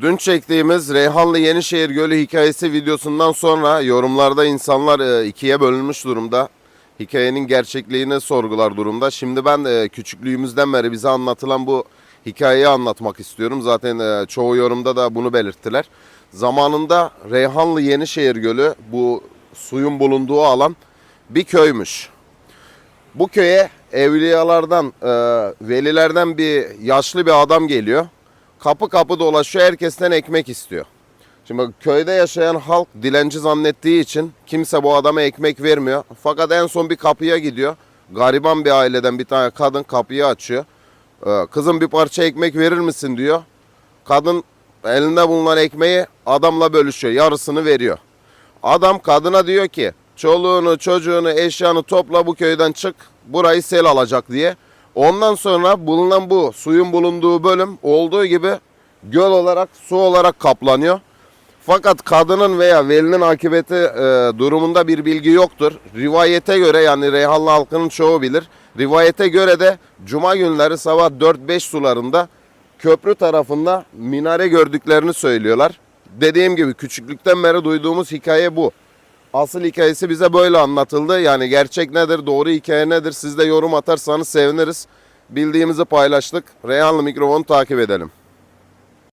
Dün çektiğimiz Reyhanlı Yenişehir Gölü hikayesi videosundan sonra yorumlarda insanlar e, ikiye bölünmüş durumda. Hikayenin gerçekliğini sorgular durumda. Şimdi ben e, küçüklüğümüzden beri bize anlatılan bu hikayeyi anlatmak istiyorum. Zaten e, çoğu yorumda da bunu belirttiler. Zamanında Reyhanlı Yenişehir Gölü bu suyun bulunduğu alan bir köymüş. Bu köye evliyalardan, velilerden bir yaşlı bir adam geliyor. Kapı kapı dolaşıyor, herkesten ekmek istiyor. Şimdi bak, köyde yaşayan halk dilenci zannettiği için kimse bu adama ekmek vermiyor. Fakat en son bir kapıya gidiyor. Gariban bir aileden bir tane kadın kapıyı açıyor. E, Kızım bir parça ekmek verir misin diyor. Kadın elinde bulunan ekmeği adamla bölüşüyor, yarısını veriyor. Adam kadına diyor ki çoluğunu çocuğunu eşyanı topla bu köyden çık burayı sel alacak diye. Ondan sonra bulunan bu suyun bulunduğu bölüm olduğu gibi göl olarak su olarak kaplanıyor. Fakat kadının veya velinin akıbeti e, durumunda bir bilgi yoktur. Rivayete göre yani Reyhanlı halkının çoğu bilir. Rivayete göre de cuma günleri sabah 4-5 sularında köprü tarafında minare gördüklerini söylüyorlar. Dediğim gibi küçüklükten beri duyduğumuz hikaye bu. Asıl hikayesi bize böyle anlatıldı. Yani gerçek nedir, doğru hikaye nedir? Siz de yorum atarsanız seviniriz. Bildiğimizi paylaştık. Reyhanlı mikrofonu takip edelim.